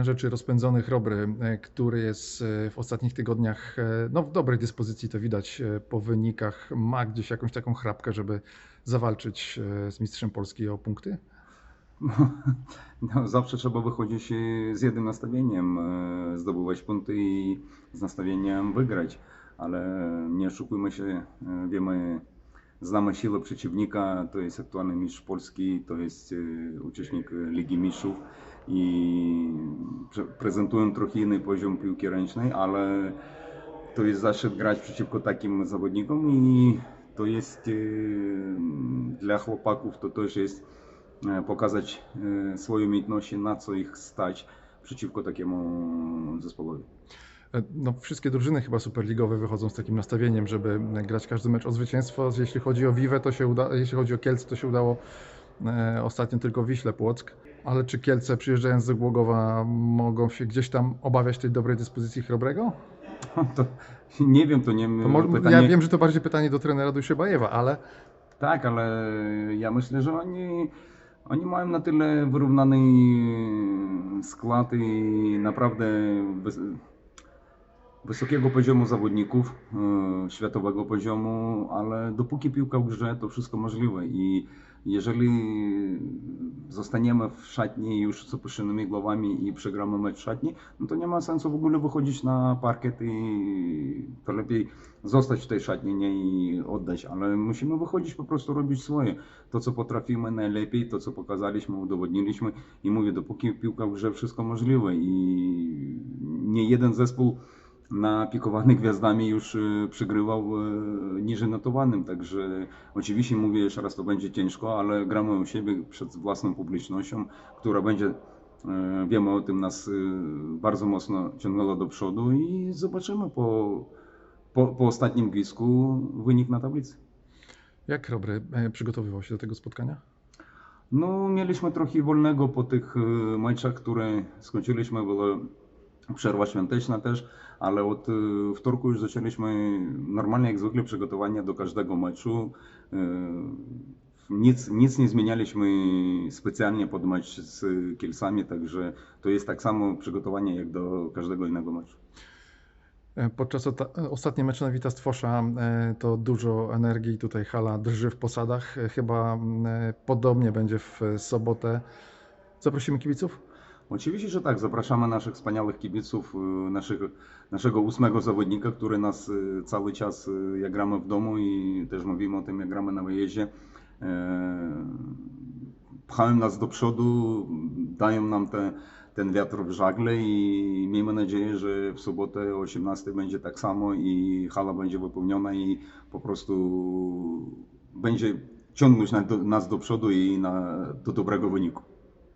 Trenerze, czy rozpędzony Chrobry, e, który jest e, w ostatnich tygodniach e, no, w dobrej dyspozycji, to widać po wynikach, ma gdzieś jakąś taką chrapkę, żeby zawalczyć z mistrzem Polski o punkty? No, zawsze trzeba wychodzić z jednym nastawieniem, zdobywać punkty i z nastawieniem wygrać, ale nie oszukujmy się, wiemy, znamy siłę przeciwnika, to jest aktualny mistrz Polski, to jest uczestnik Ligi Mistrzów i pre- prezentują trochę inny poziom piłki ręcznej, ale to jest zaszczyt grać przeciwko takim zawodnikom i to jest e, dla chłopaków to też jest e, pokazać e, swoje umiejętności, na co ich stać przeciwko takiemu zespołowi. E, No, wszystkie drużyny chyba superligowe wychodzą z takim nastawieniem, żeby grać każdy mecz o zwycięstwo. Jeśli chodzi o Wiwę, to się uda, jeśli chodzi o Kielce, to się udało ostatnio tylko Wiśle Płock. Ale czy Kielce przyjeżdżając do Głogowa mogą się gdzieś tam obawiać tej dobrej dyspozycji Chrobrego? To, nie wiem, to nie To mo- pytanie. Ja wiem, że to bardziej pytanie do trenera Duszybajewa, ale Tak, ale ja myślę, że oni, oni mają na tyle wyrównany skład i naprawdę wysokiego poziomu zawodników, e, światowego poziomu, ale dopóki piłka w grze, to wszystko możliwe. I jeżeli zostaniemy w szatni już z opuszczonymi głowami i przegramy mecz w szatni, no to nie ma sensu w ogóle wychodzić na parkiet i to lepiej zostać w tej szatni, nie i oddać, ale musimy wychodzić po prostu robić swoje. To, co potrafimy najlepiej, to, co pokazaliśmy, udowodniliśmy i mówię, dopóki piłka w grze, wszystko możliwe. I nie jeden zespół napikowany gwiazdami już e, przegrywał e, niżej notowanym, także oczywiście mówię jeszcze raz, to będzie ciężko, ale gramy u siebie przed własną publicznością, która będzie, e, wiemy o tym, nas bardzo mocno ciągnęła do przodu i zobaczymy po, po, po ostatnim gwizdku wynik na tablicy. jak Chrobry e, przygotowywał się do tego spotkania? No, mieliśmy trochę wolnego po tych meczach, które skończyliśmy, była przerwa świąteczna też, ale od e, wtorku już zaczęliśmy normalnie jak zwykle przygotowania do każdego meczu. E, Nic, nic nie zmienialiśmy specjalnie pod mecz z Kielcami, także to jest tak samo przygotowanie jak do każdego innego meczu. E, Podczas ota- ostatniej meczu na Wita Stwosza e, to dużo energii, tutaj hala drży w posadach. E, Chyba mm, e, podobnie będzie w e, sobotę. Zaprosimy kibiców? Oczywiście, że tak. Zapraszamy naszych wspaniałych kibiców, y, naszych, naszego ósmego zawodnika, który nas y, cały czas, y, jak gramy w domu i też mówimy o tym, jak gramy na wyjeździe, e, pchają nas do przodu, dają nam te, ten wiatr w żagle i miejmy nadzieję, że w sobotę o 18 będzie tak samo i hala będzie wypełniona i po prostu będzie ciągnąć nas do, przodu i na, do dobrego wyniku.